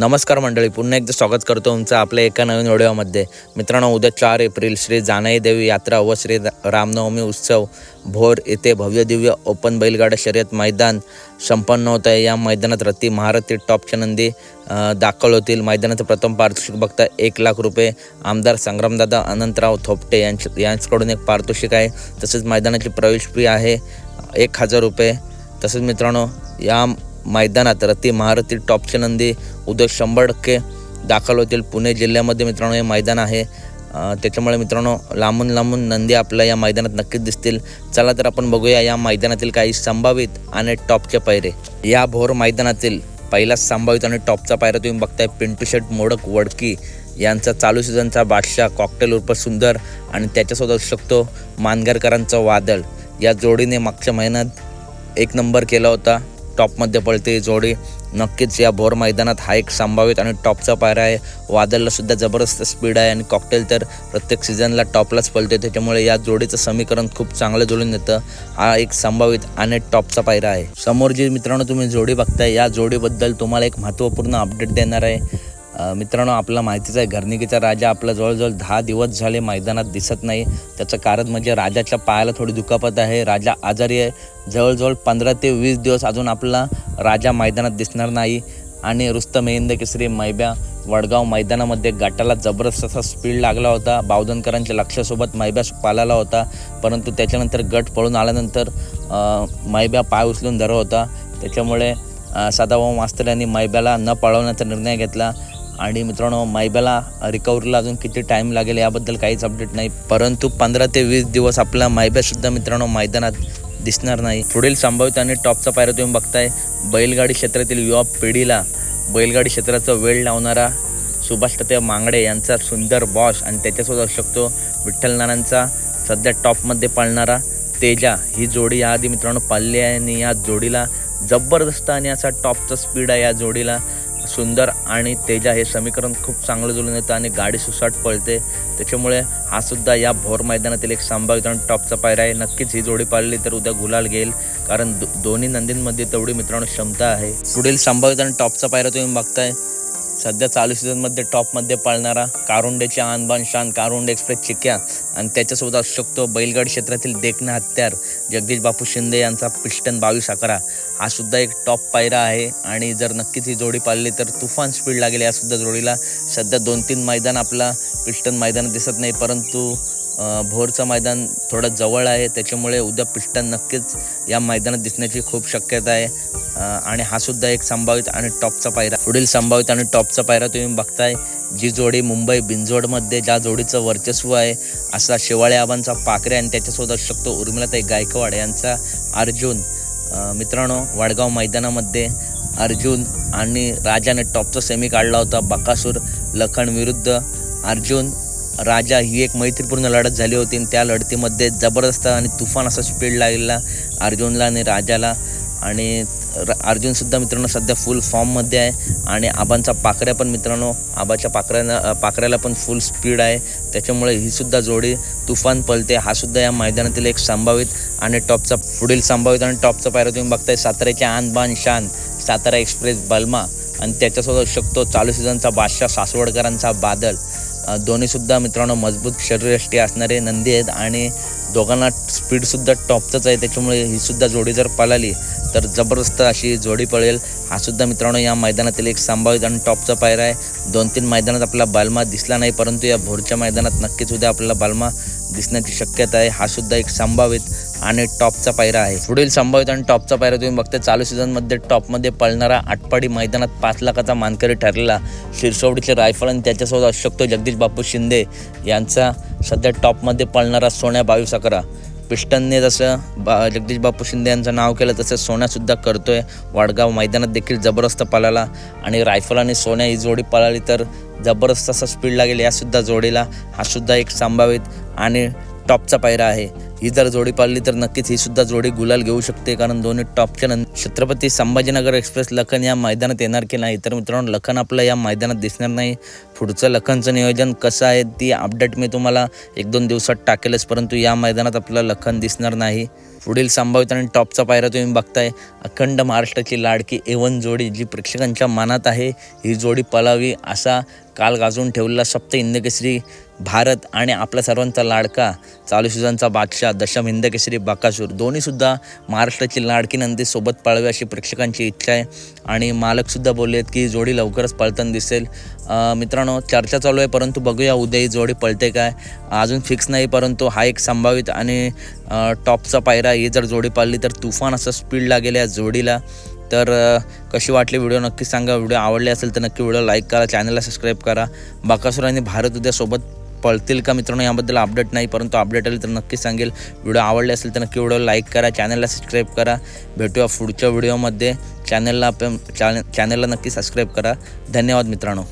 नमस्कार मंडळी पुन्हा एकदा स्वागत करतो तुमचं आपल्या एका नवीन व्हिडिओमध्ये. मित्रांनो उद्या चार एप्रिल श्री जानाई देवी यात्रा व श्री रामनवमी उत्सव भोर येथे भव्य दिव्य ओपन बैलगाडा शर्यत मैदान संपन्न होत आहे. या मैदानात रत्ती महारथी टॉपच्या नंदी दाखल होतील. मैदानाचं प्रथम पारितोषिक बघता एक लाख रुपये आमदार संग्रामदादा अनंतराव थोपटे यांच्या यांच्याकडून एक पारितोषिक आहे. तसेच मैदानाची प्रवेश फी आहे एक हजार रुपये. तसेच मित्रांनो या मैदानात. रती महारथी टॉपचे नंदी उद्या शंभर टक्के दाखल होतील पुणे जिल्ह्यामध्ये. मित्रांनो हे मैदान आहे. त्याच्यामुळे मित्रांनो लांबून लांबून नंदी आपल्या या मैदानात नक्कीच दिसतील. चला तर आपण बघूया या मैदानातील काही संभावित आणि टॉपचे पैरे या भोर मैदानातील पहिला संभावित आणि टॉपचा पायरा तुम्ही बघताय पिंटू शेट मोडक वडकी यांचा चालू सीझनचा बादशाह कॉकटेल उर्फ सुंदर आणि त्याच्यासोबत असू शकतो मानगरकरांचं वादळ. या जोडीने मागच्या महिन्यात एक नंबर केला होता. टॉपमध्ये पळते. जोडी नक्कीच या भोर मैदानात हा एक संभावित आणि टॉपचा पायरा आहे. वादळला सुद्धा जबरदस्त स्पीड आहे आणि कॉकटेल तर प्रत्येक सीझनला टॉपलाच पळते. त्याच्यामुळे या जोडीचं समीकरण खूप चांगलं जुळून येतं. हा एक संभावित आणि टॉपचा पायरा आहे. समोर जी मित्रांनो तुम्ही जोडी बघताय या जोडीबद्दल तुम्हाला एक महत्त्वपूर्ण अपडेट देणार आहे. मित्रांनो आपला माहितीच आहे घरनिकीचा राजा आपला जवळजवळ दहा दिवस झाले मैदानात दिसत नाही. त्याचं कारण म्हणजे राजाच्या पायाला थोडी दुखापत आहे. राजा आजारी आहे. जवळजवळ पंधरा ते वीस दिवस अजून आपला राजा मैदानात दिसणार नाही. आणि रुस्तम हिंद केसरी मैब्या वडगाव मैदानामध्ये गटाला जबरदस्त असा स्पीड लागला होता. बावधनकरांच्या लक्षासोबत मैब्या पालाला होता. परंतु त्याच्यानंतर गट पळून आल्यानंतर मैब्या पाय उचलून धरत होता. त्याच्यामुळे सदाभाऊ मास्तर यांनी मैब्याला न पळवण्याचा निर्णय घेतला. आणि मित्रांनो मैब्याला रिकव्हरीला अजून किती टाईम लागेल याबद्दल काहीच अपडेट नाही. परंतु पंधरा ते वीस दिवस आपला मैब्यासुद्धा मित्रांनो मैदानात दिसणार नाही. पुढील संभावित आणि टॉपचा पायरा तुम्ही बघताय. बैलगाडी क्षेत्रातील युवा पिढीला बैलगाडी क्षेत्राचा वेळ लावणारा सुभाष तते मांगडे यांचा सुंदर बॉस आणि त्याच्यासोबत असू शकतो विठ्ठल नानांचा सध्या टॉपमध्ये पाळणारा तेजा. ही जोडी याआधी मित्रांनो पाळली आहे आणि या जोडीला जबरदस्त आणि असा टॉपचा स्पीड आहे या जोडीला. सुंदर आणि तेजा हे समीकरण खूप चांगलं जुळून येतं आणि गाडी सुसाट पळते. त्याच्यामुळे हा सुद्धा या भोर मैदानातील एक संभाव्य आणि टॉपचा पायरा आहे. नक्कीच ही जोडी पाळली तर उद्या गुलाल घेईल कारण दो दोन्ही नंदींमध्ये तेवढी मित्रांनो क्षमता आहे. पुढील संभाव्य आणि टॉपचा पायरा तुम्ही बघताय. सध्या चालू सीझनमध्ये टॉपमध्ये पाळणारा कारुंडेच्या आणबान शान कारुंडे एक्सप्रेस चिक्या. आणि त्याच्यासोबत असू शकतो बैलगड क्षेत्रातील देखणा हत्यार जगदीश बापू शिंदे यांचा पिस्टन बावीस अकरा. हा सुद्धा एक टॉप पायरा आहे आणि जर नक्कीच ही जोडी पाळली तर तुफान स्पीड लागेल यासुद्धा जोडीला. सध्या दोन तीन मैदान आपला पिस्टन मैदान दिसत नाही परंतु भोरचं मैदान थोडं जवळ आहे त्याच्यामुळे उद्या पिस्टन नक्कीच या मैदानात दिसण्याची खूप शक्यता आहे. आणि हा सुद्धा एक संभावित आणि टॉपचा पायरा. पुढील संभावित आणि टॉपचा पायरा तुम्ही बघताय. जी जोडी मुंबई बिंजोडमध्ये ज्या जोडीचं वर्चस्व आहे असा शिवाळे आबांचा पाकरे आणि त्याच्यासोबत असू शकतो उर्मिलाताई गायकवाड यांचा अर्जुन. मित्रांनो वडगाव मैदानामध्ये अर्जुन आणि राजाने टॉपचा सेमी काढला होता. बकासूर लखन विरुद्ध अर्जुन. राजा ही एक मैत्रीपूर्ण लढत झाली होती आणि त्या लढतीमध्ये जबरदस्त आणि तुफान असा स्पीड लागलेला अर्जुनला आणि राजाला. आणि र- अर्जुनसुद्धा मित्रांनो सध्या फुल फॉर्ममध्ये आहे. आणि आबांचा पाकऱ्या पण मित्रांनो आबाच्या पाकऱ्यानं पाकऱ्याला पण फुल स्पीड आहे. त्याच्यामुळे ही सुद्धा जोडी तुफान पलते. हा सुद्धा या मैदानातील एक संभावित आणि टॉपचा पुढील संभावित आणि टॉपचा पायरा तुम्ही बघताय. साताऱ्याचे आन बान शान सातारा एक्सप्रेस बल्मा. आणि त्याच्यासोबत शकतो चालू सीझनचा बादशाह सासवडकरांचा बादल. दोन्हीसुद्धा मित्रांनो मजबूत शरीरयष्टी असणारे नंदी आहेत आणि दोघांना स्पीडसुद्धा टॉपचंच आहे. त्याच्यामुळे ही सुद्धा जोडी जर पळाली तर जबरदस्त अशी जोडी पळेल. हा सुद्धा मित्रांनो या मैदानातील एक संभावित आणि टॉपचा पायरा आहे. दोन तीन मैदानात आपला बालमा दिसला नाही परंतु या भोरच्या मैदानात नक्कीच उद्या आपल्याला बालमा दिसण्याची शक्यता आहे. हा सुद्धा एक संभावित आणि टॉपचा पायरा आहे. पुढील संभावित आणि टॉपचा पायरा तुम्ही बघताय चालू सीझनमध्ये टॉपमध्ये पळणारा आटपाडी मैदानात पाच लाखाचा मानकरी ठरलेला शिरसोवडीचे रायफल आणि त्याच्यासोबत असू शकतो जगदीश बापू शिंदे यांचा सध्या टॉपमध्ये पळणारा सोन्या बावीस अकरा पिस्टनने जसं बा जगदीश बापू शिंदे यांचं नाव केलं तसं सोन्यासुद्धा करतोय. वाडगाव मैदानात देखील जबरदस्त पळाला आणि रायफल आणि सोन्या ही जोडी पळाली तर जबरदस्त असा स्पीड लागेल यासुद्धा जोडीला. हा सुद्धा एक संभावित आणि टॉपचा पायरा आहे. ही जर जोडी पाळली तर नक्कीच ही सुद्धा जोडी गुलाल घेऊ शकते कारण दोन्ही टॉपच्या नंतर छत्रपती संभाजीनगर एक्सप्रेस लखन या मैदानात येणार की नाही? तर मित्रांनो लखन आपलं या मैदानात दिसणार नाही. पुढचं लखनचं नियोजन कसं आहे ती अपडेट मी तुम्हाला एक दोन दिवसात टाकेलच परंतु या मैदानात आपलं लखन दिसणार नाही. पुढील संभावित आणि टॉपचा पायरा तुम्ही बघताय. अखंड महाराष्ट्राची लाडकी एवन जोडी जी प्रेक्षकांच्या मनात आहे ही जोडी पलावी असा काल गाजून ठेवलेला सप्त हिंदकेसरी भारत आणि आपल्या सर्वांचा लाडका चालू सीझनचा बादशाह दशम हिंदकेसरी बाकासूर. दोन्हीसुद्धा महाराष्ट्राची लाडकी नंदी सोबत पळावी अशी प्रेक्षकांची इच्छा आहे. आणि मालकसुद्धा बोलले आहेत की जोडी लवकरच पळताना दिसेल. मित्रांनो चर्चा चालू आहे परंतु बघूया उद्या ही जोडी पळते काय. अजून फिक्स नाही परंतु हा एक संभावित आणि टॉपचा पायरा ही जर जोडी पाळली तर तुफान असं स्पीड लागेल या जोडीला. तर कशी वाटली व्हिडिओ नक्की सांगा. व्हिडिओ आवडले असेल तर नक्की व्हिडिओ लाईक करा चॅनलला सबस्क्राईब करा. बाकासूर आणि भारत उद्यासोबत पळतील का मित्रांनो याबद्दल अपडेट नाही परंतु अपडेट आली तर नक्की सांगेल. व्हिडिओ आवडले असेल तर नक्की व्हिडिओ लाईक करा चॅनलला सबस्क्राईब करा. भेटूया पुढच्या व्हिडिओमध्ये चॅनलला आपण चॅनलला नक्की सबस्क्राईब करा. धन्यवाद मित्रांनो.